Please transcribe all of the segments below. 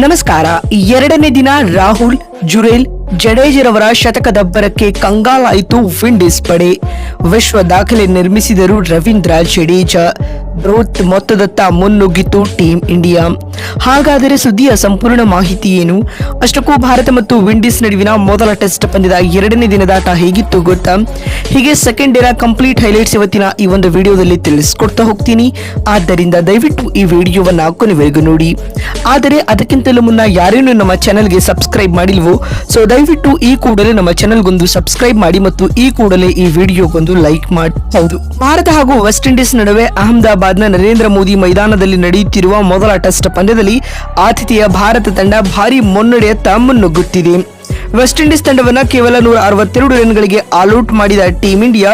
ನಮಸ್ಕಾರ. ಎರಡನೇ ದಿನ ರಾಹುಲ್, ಜುರೇಲ್, ಜಡೇಜರವರ ಶತಕದಬ್ಬರಕ್ಕೆ ಕಂಗಾಲಾಯಿತು ವಿಂಡೀಸ್ ಪಡೆ. ವಿಶ್ವ ದಾಖಲೆ ನಿರ್ಮಿಸಿದರು ರವೀಂದ್ರ ಜಡೇಜಾ ಬೃಹತ್ ಮೊತ್ತದತ್ತ ಮುನ್ನುಗ್ಗಿತು ಟೀಂ ಇಂಡಿಯಾ. ಹಾಗಾದರೆ ಸುದ್ದಿಯ ಸಂಪೂರ್ಣ ಮಾಹಿತಿ ಏನು? ಅಷ್ಟಕ್ಕೂ ಭಾರತ ಮತ್ತು ವಿಂಡೀಸ್ ನಡುವಿನ ಮೊದಲ ಟೆಸ್ಟ್ ಪಂದ್ಯದ ಎರಡನೇ ದಿನದಾಟ ಹೇಗಿತ್ತು ಗೊತ್ತಾ? ಹೀಗೆ ಸೆಕೆಂಡ್ ಡೇನ ಕಂಪ್ಲೀಟ್ ಹೈಲೈಟ್ಸ್ ಇವತ್ತಿನ ಈ ಒಂದು ವಿಡಿಯೋದಲ್ಲಿ ತಿಳಿಸ್ಕೊಡ್ತಾ ಹೋಗ್ತೀನಿ. ಆದ್ದರಿಂದ ದಯವಿಟ್ಟು ಈ ವಿಡಿಯೋವನ್ನ ಕೊನೆವರೆಗೂ ನೋಡಿ. ಆದರೆ ಅದಕ್ಕಿಂತಲೂ ಮುನ್ನ ಯಾರೇನು ನಮ್ಮ ಚಾನೆಲ್ಗೆ ಸಬ್ಸ್ಕ್ರೈಬ್ ಮಾಡಿಲ್ವೋ ಸೊ ದಯವಿಟ್ಟು ಈ ಕೂಡಲೇ ನಮ್ಮ ಚಾನಲ್ಗೊಂದು ಸಬ್ಸ್ಕ್ರೈಬ್ ಮಾಡಿ ಮತ್ತು ಈ ಕೂಡಲೇ ಈ ವಿಡಿಯೋಗೊಂದು ಲೈಕ್ ಮಾಡಿ ಭಾರತ ಹಾಗೂ ವೆಸ್ಟ್ ಇಂಡೀಸ್ ನಡುವೆ ಅಹಮದಾಬಾದ್ನ ನರೇಂದ್ರ ಮೋದಿ ಮೈದಾನದಲ್ಲಿ ನಡೆಯುತ್ತಿರುವ ಮೊದಲ ಟೆಸ್ಟ್ ಪಂದ್ಯದಲ್ಲಿ ಆತಿಥೇಯ ಭಾರತ ತಂಡ ಭಾರಿ ಮುನ್ನಡೆಯತ್ತ ಮುನ್ನುಗ್ಗುತ್ತಿದೆ ವೆಸ್ಟ್ ಇಂಡೀಸ್ ತಂಡವನ್ನು ಕೇವಲ ನೂರ ಅರವತ್ತೆರಡು ರನ್ಗಳಿಗೆ ಆಲ್ಔಟ್ ಮಾಡಿದ ಟೀಂ ಇಂಡಿಯಾ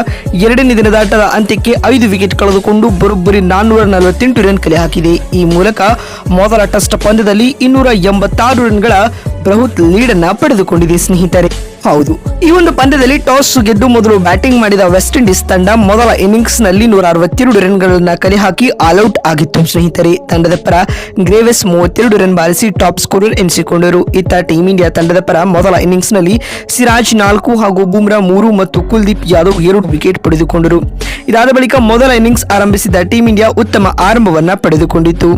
ಎರಡನೇ ದಿನದ ಆಟದ ಅಂತ್ಯಕ್ಕೆ ಐದು ವಿಕೆಟ್ ಕಳೆದುಕೊಂಡು ಬರೋಬ್ಬರಿ ನಾನ್ನೂರ ನಲವತ್ತೆಂಟು ರನ್ ಕಲೆ ಹಾಕಿದೆ. ಈ ಮೂಲಕ ಮೊದಲ ಟೆಸ್ಟ್ ಪಂದ್ಯದಲ್ಲಿ ಇನ್ನೂರ ಎಂಬತ್ತಾರು ರನ್ಗಳ ಬೃಹತ್ ಲೀಡ್ ಅನ್ನ ಪಡೆದುಕೊಂಡಿದೆ, ಸ್ನೇಹಿತರೆ. ಹೌದು, ಈ ಒಂದು ಪಂದ್ಯದಲ್ಲಿ ಟಾಸ್ ಗೆದ್ದು ಮೊದಲು ಬ್ಯಾಟಿಂಗ್ ಮಾಡಿದ ವೆಸ್ಟ್ ಇಂಡೀಸ್ ತಂಡ ಮೊದಲ ಇನ್ನಿಂಗ್ಸ್ನಲ್ಲಿ ನೂರ ಅರವತ್ತೆರಡು ರನ್ಗಳನ್ನ ಕಲೆ ಹಾಕಿ ಆಲ್ಔಟ್ ಆಗಿತ್ತು, ಸ್ನೇಹಿತರೆ. ತಂಡದ ಪರ ಗ್ರೇವೆಸ್ ಮೂವತ್ತೆರಡು ರನ್ ಬಾರಿಸಿ ಟಾಪ್ ಸ್ಕೋರರ್ ಎನಿಸಿಕೊಂಡರು. ಇತ್ತ ಟೀಮ್ ಇಂಡಿಯಾ ತಂಡದ ಪರ ಮೊದಲ ಇನ್ನಿಂಗ್ಸ್ನಲ್ಲಿ ಸಿರಾಜ್ ನಾಲ್ಕು ಹಾಗೂ ಬುಮ್ರಾ ಮೂರು ಮತ್ತು ಕುಲ್ದೀಪ್ ಯಾದವ್ ಎರಡು ವಿಕೆಟ್ ಪಡೆದುಕೊಂಡರು. ಇದಾದ ಬಳಿಕ ಮೊದಲ ಇನ್ನಿಂಗ್ಸ್ ಆರಂಭಿಸಿದ ಟೀಂ ಇಂಡಿಯಾ ಉತ್ತಮ ಆರಂಭವನ್ನ ಪಡೆದುಕೊಂಡಿತು.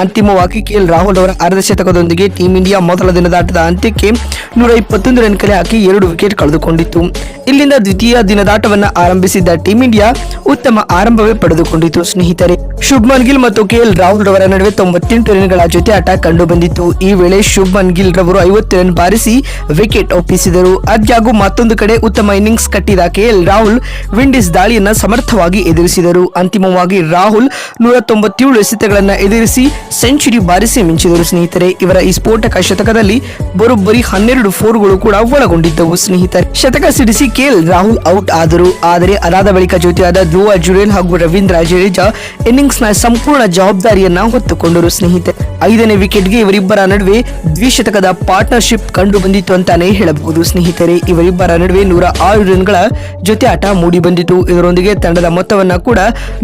ಅಂತಿಮವಾಗಿ ಕೆಎಲ್ ರಾಹುಲ್ ಅವರ ಅರ್ಧ ಶತಕದೊಂದಿಗೆ ಟೀಂ ಇಂಡಿಯಾ ಮೊದಲ ದಿನದಾಟದ ಅಂತ್ಯಕ್ಕೆ ನೂರ ಇಪ್ಪತ್ತೊಂದು ರನ್ ಕಲೆ ಹಾಕಿ ಎರಡು ವಿಕೆಟ್ ಕಳೆದುಕೊಂಡಿತ್ತು ಇಲ್ಲಿಂದ ದ್ವಿತೀಯ ದಿನದಾಟವನ್ನ ಆರಂಭಿಸಿದ್ದ ಟೀಂ ಇಂಡಿಯಾ ಉತ್ತಮ ಆರಂಭವೇ ಪಡೆದುಕೊಂಡಿತು. ಸ್ನೇಹಿತರೆ, ಶುಭ್ಮನ್ ಗಿಲ್ ಮತ್ತು ಕೆಎಲ್ ರಾಹುಲ್ ರವರ ನಡುವೆ ತೊಂಬತ್ತೆಂಟು ರನ್ಗಳ ಜೊತೆ ಆಟ ಕಂಡು ಬಂದಿತ್ತು ಈ ವೇಳೆ ಶುಭ್ಮನ್ ಗಿಲ್ ರವರು ಐವತ್ತು ರನ್ ಬಾರಿಸಿ ವಿಕೆಟ್ ಒಪ್ಪಿಸಿದರು. ಅದ್ಯಾಗೂ ಮತ್ತೊಂದು ಕಡೆ ಉತ್ತಮ ಇನ್ನಿಂಗ್ಸ್ ಕಟ್ಟಿದ ಕೆಎಲ್ ರಾಹುಲ್ ವಿಂಡೀಸ್ ದಾಳಿಯನ್ನ ಸಮರ್ಥವಾಗಿ ಎದುರಿಸಿದರು. ಅಂತಿಮವಾಗಿ ರಾಹುಲ್ ನೂರ ತೊಂಬತ್ತೇಳು ಎಸೆತಗಳನ್ನು ಎದುರಿಸಿ ಸೆಂಚುರಿ ಬಾರಿಸಿ ಮಿಂಚಿದರು. ಸ್ನೇಹಿತರೆ, ಇವರ ಈ ಸ್ಫೋಟಕ ಶತಕದಲ್ಲಿ ಬರೋಬ್ಬರಿ ಹನ್ನೆರಡು ಫೋರ್ಗಳು ಕೂಡ ಒಳಗೊಂಡಿದ್ದವು. ಸ್ನೇಹಿತರೆ, ಶತಕ ಸಿಡಿಸಿ ಕೆಎಲ್ ರಾಹುಲ್ ಔಟ್ ಆದರು. ಆದರೆ, ಅದಾದ ಬಳಿಕ ಜೊತೆಯಾದ ಧ್ರುವ ಜುರೇಲ್ ಹಾಗೂ ರವೀಂದ್ರ ಜಡೇಜಾ ಇನ್ನಿಂಗ್ಸ್ನ ಸಂಪೂರ್ಣ ಜವಾಬ್ದಾರಿಯನ್ನ ಹೊತ್ತುಕೊಂಡರು. ಸ್ನೇಹಿತರೆ, ಐದನೇ ವಿಕೆಟ್ಗೆ ಇವರಿಬ್ಬರ ನಡುವೆ ದ್ವಿಶತಕದ ಪಾರ್ಟ್ನರ್ಶಿಪ್ ಕಂಡು ಬಂದಿತ್ತು ಅಂತಾನೆ ಹೇಳಬಹುದು. ಸ್ನೇಹಿತರೆ, ಇವರಿಬ್ಬರ ನಡುವೆ ನೂರ ಆರು ರನ್ಗಳ ಜೊತೆ ಆಟ ಮೂಡಿ ಬಂದಿತು ಇದರೊಂದಿಗೆ ತಂಡದ ಮೊತ್ತವನ್ನ ಕೂಡ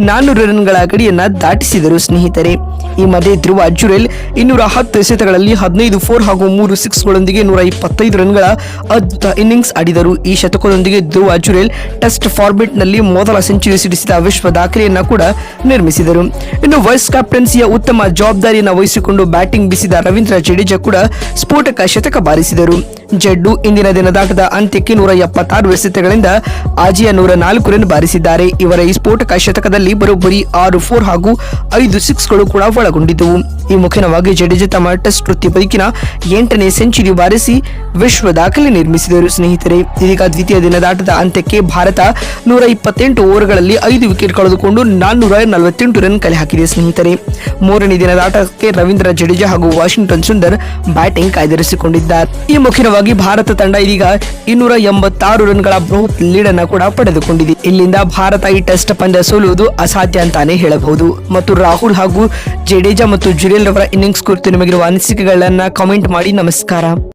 ನಾನ್ನೂರು ರನ್ಗಳ ಗಡಿಯನ್ನ ದಾಟಿಸಿದರು ಸ್ನೇಹಿತರೆ. ಈ ಮಧ್ಯೆ ಧ್ರುವ ಜುರೆಲ್ ಇನ್ನೂರ ಹತ್ತು ಎಸೆತಗಳಲ್ಲಿ ಹದಿನೈದು ಫೋರ್ ಹಾಗೂ ಮೂರು ಸಿಕ್ಸ್ಗಳೊಂದಿಗೆ ನೂರ ಇಪ್ಪತ್ತೈದು ರನ್ಗಳ ಅದ್ಭುತ ಇನ್ನಿಂಗ್ಸ್ ಆಡಿದರು. ಈ ಶತಕದೊಂದಿಗೆ ಧ್ರುವ ಜುರೆಲ್ ಟೆಸ್ಟ್ ಫಾರ್ಮೆಟ್ನಲ್ಲಿ ಮೊದಲ ಸೆಂಚುರಿ ಸಿಡಿಸಿದ ವಿಶ್ವ ದಾಖಲೆಯನ್ನ ಕೂಡ ನಿರ್ಮಿಸಿದರು. ಇನ್ನು ವೈಸ್ ಕ್ಯಾಪ್ಟನ್ಸಿಯ ಉತ್ತಮ ಜವಾಬ್ದಾರಿಯನ್ನು ವಹಿಸಿಕೊಂಡು ಬ್ಯಾಟಿಂಗ್ ಬಿಸಿದ ರವೀಂದ್ರ ಜಡೇಜಾ ಕೂಡ ಸ್ಫೋಟಕ ಶತಕ ಬಾರಿಸಿದರು. ಜಡ್ಡು ಇಂದಿನ ದಿನದಾಟದ ಅಂತ್ಯಕ್ಕೆ ನೂರ ಎಪ್ಪತ್ತಾರು ಎಸೆತಗಳಿಂದ ಆಜಿಯ ನೂರ ನಾಲ್ಕು ರನ್ ಬಾರಿಸಿದ್ದಾರೆ. ಇವರ ಈ ಸ್ಫೋಟಕ ಶತಕದಲ್ಲಿ ಬರೋಬ್ಬರಿ ಆರು ಫೋರ್ ಹಾಗೂ ಐದು ಸಿಕ್ಸ್ಗಳು ಕೂಡ ಒಳಗೊಂಡಿದ್ದವು. ಈ ಮುಖ್ಯವಾಗಿ ಜಡೇಜ ತಮ್ಮ ಟೆಸ್ಟ್ ವೃತ್ತಿ ಬದುಕಿನ ಎಂಟನೇ ಸೆಂಚುರಿ ಬಾರಿಸಿ ವಿಶ್ವ ದಾಖಲೆ ನಿರ್ಮಿಸಿದರು. ಸ್ನೇಹಿತರೆ, ಇದೀಗ ದ್ವಿತೀಯ ದಿನದಾಟದ ಅಂತ್ಯಕ್ಕೆ ಭಾರತ ನೂರ ಇಪ್ಪತ್ತೆಂಟು ಓವರ್ಗಳಲ್ಲಿ ಐದು ವಿಕೆಟ್ ಕಳೆದುಕೊಂಡು ನಾನ್ನೂರ ನಲವತ್ತೆಂಟು ರನ್ ಕಲೆ ಹಾಕಿದೆ. ಸ್ನೇಹಿತರೆ, ಮೂರನೇ ದಿನದಾಟಕ್ಕೆ ರವೀಂದ್ರ ಜಡೇಜಾ ಹಾಗೂ ವಾಷಿಂಗ್ಟನ್ ಸುಂದರ್ ಬ್ಯಾಟಿಂಗ್ ಕಾಯ್ದಿರಿಸಿಕೊಂಡಿದ್ದಾರೆ. ಈ ಮುಖ್ಯವಾಗಿ ಭಾರತ ತಂಡ ಇದೀಗ ಇನ್ನೂರ ಎಂಬತ್ತಾರು ರನ್ಗಳ ಬೃಹತ್ ಲೀಡ್ ಅನ್ನ ಕೂಡ ಪಡೆದುಕೊಂಡಿದೆ. ಇಲ್ಲಿಂದ ಭಾರತ ಈ ಟೆಸ್ಟ್ ಪಂದ್ಯ ಸೋಲುವುದು ಅಸಾಧ್ಯ ಅಂತಾನೆ ಹೇಳಬಹುದು. ಮತ್ತು ರಾಹುಲ್ ಹಾಗೂ ಜಡೇಜಾ ಮತ್ತು ಜುರೇಲ್ ರವರ ಇನ್ನಿಂಗ್ಸ್ ಕುರಿತು ನಿಮಗಿರುವ ಅನಿಸಿಕೆಗಳನ್ನ ಕಾಮೆಂಟ್ ಮಾಡಿ ನಮಸ್ಕಾರ.